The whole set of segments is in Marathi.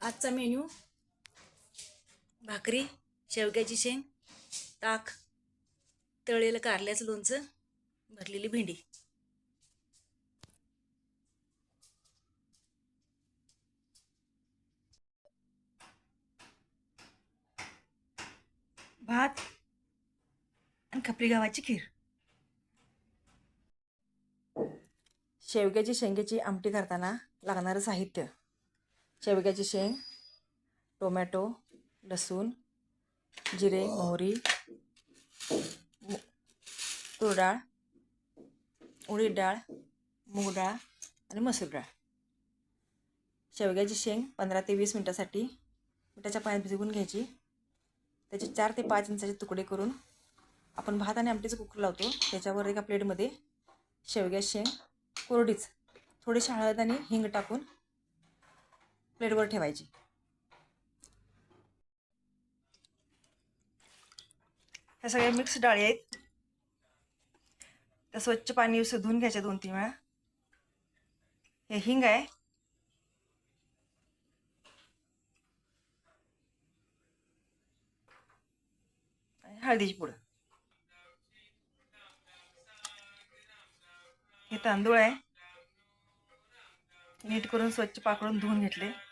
आजचा मेन्यू. भाकरी शेवग्याची शेंग ताक तळलेलं कारल्याचं लोणचं भरलेली भेंडी. भात आणि खपरी गावाची खीर. शेवग्याची शेंगेची आमटी करताना लागणारं साहित्य. शेवग्याची शेंग टोमॅटो लसूण जिरे मोहरी मु- तूर डाळ उडीद डाळ मूग डाळ आणि मसूर डाळ. शेवग्याची शेंग पंधरा ते वीस मिनटासाठी मिठाच्या पाण्यात भिजवून घ्यायची. त्याचे चार ते पाच इंचाचे तुकडे करून आपण भात आणि आमटीचं कुकर लावतो. त्याच्यावर एका प्लेटमध्ये शेवग्याची शेंग कोरडीच थोडीशी हळद आणि हिंग टाकून प्लेटवर ठेवायची. ह्या सगळ्या मिक्स डाळी आहेत. त्या स्वच्छ पाणी असं धुवून घ्यायच्या दोन तीन वेळा. हे हिंग आहे. हळदीची पुड. हे तांदूळ आहे. नीट करून स्वच्छ पाकडून धुवून घेतले.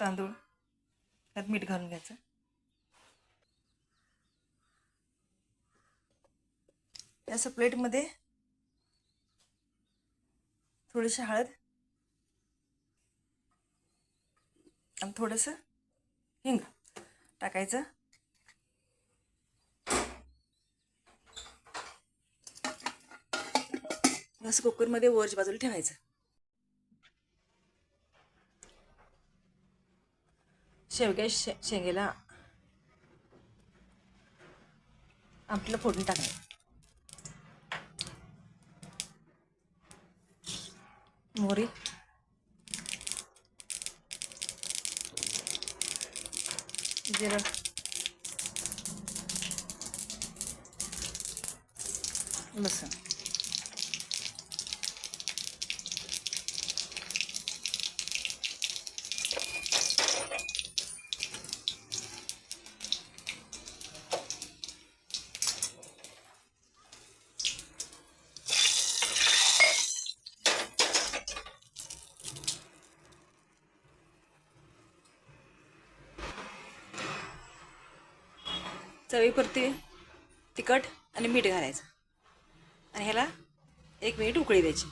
तांदूळ त्यात मीठ घालून घ्यायचं. या प्लेटमध्ये थोडीशी हळद आणि थोडंसं हिंग टाकायचं. असं कुकरमध्ये वरच्या बाजूला ठेवायचं. शेवग्या शे शेंगेला आमटीला फोडून टाकायचं. मोहरी. जिरं. लसूण. चवीपुरती तिखट आणि मीठ घालायचं. आणि ह्याला एक मिनिट उकळी द्यायची.